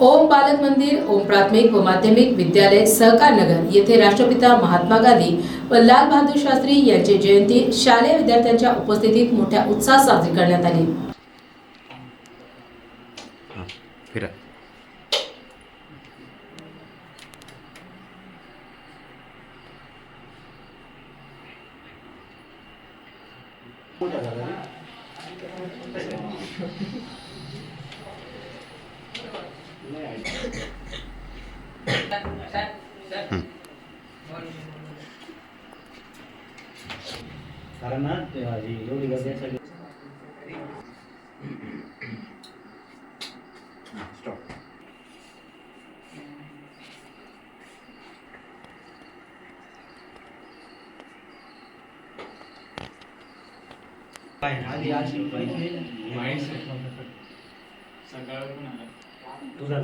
ओम बालक मंदिर ओम प्राथमिक व माध्यमिक विद्यालय सहकार नगर येथे राष्ट्रपिता महात्मा गांधी व लाल बहादूर शास्त्री यांची जयंती शालेय विद्यार्थ्यांच्या उपस्थितीत मोठ्या उत्साहात साजरी करण्यात आली हां फिरा कारण ही एवढी गर्दी सगळी. तुझा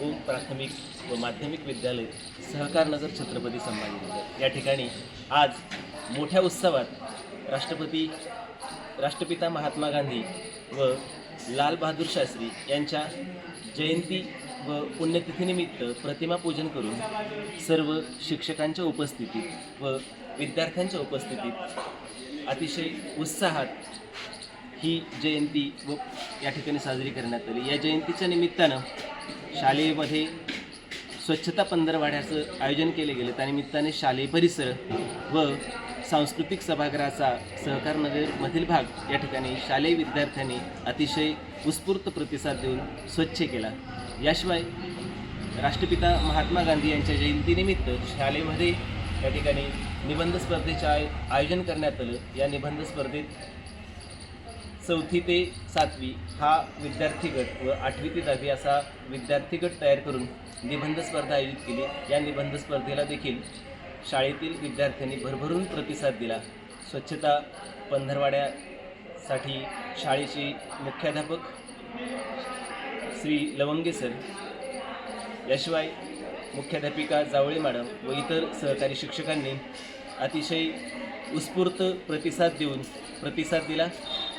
व ओम प्राथमिक व माध्यमिक विद्यालय सहकारनगर छत्रपती संभाजीनगर. या ठिकाणी आज मोठ्या उत्सवात राष्ट्रपती राष्ट्रपिता महात्मा गांधी व लाल बहादूर शास्त्री यांच्या जयंती व पुण्यतिथीनिमित्त प्रतिमा पूजन करून सर्व शिक्षकांच्या उपस्थितीत व विद्यार्थ्यांच्या उपस्थितीत अतिशय उत्साहात ही जयंती व या ठिकाणी साजरी करण्यात आली. या जयंतीच्या निमित्तानं शालेमध्ये स्वच्छता पंधरवाड्याचं आयोजन केले गेले. त्यानिमित्ताने शालेय परिसर व सांस्कृतिक सभागृहाचा सहकारनगरमधील भाग या ठिकाणी शालेय विद्यार्थ्यांनी अतिशय उत्स्फूर्त प्रतिसाद देऊन स्वच्छ केला. याशिवाय राष्ट्रपिता महात्मा गांधी यांच्या जयंतीनिमित्त शाळेमध्ये या ठिकाणी निबंध स्पर्धेचे आय आयोजन करण्यात आलं. या निबंध स्पर्धेत चौथी ते सातवी हा विद्यार्थी गट व आठवी ते दहावी असा विद्यार्थी गट तयार करून निबंध स्पर्धा आयोजित केली. या निबंध स्पर्धेला देखील शाळेतील विद्यार्थ्यांनी भरभरून प्रतिसाद दिला. स्वच्छता पंधरवाड्यासाठी शाळेचे मुख्याध्यापक श्री लवंगे सर याशिवाय मुख्याध्यापिका जावळे मॅडम व इतर सहकारी शिक्षकांनी अतिशय उत्स्फूर्त प्रतिसाद देऊन प्रतिसाद दिला.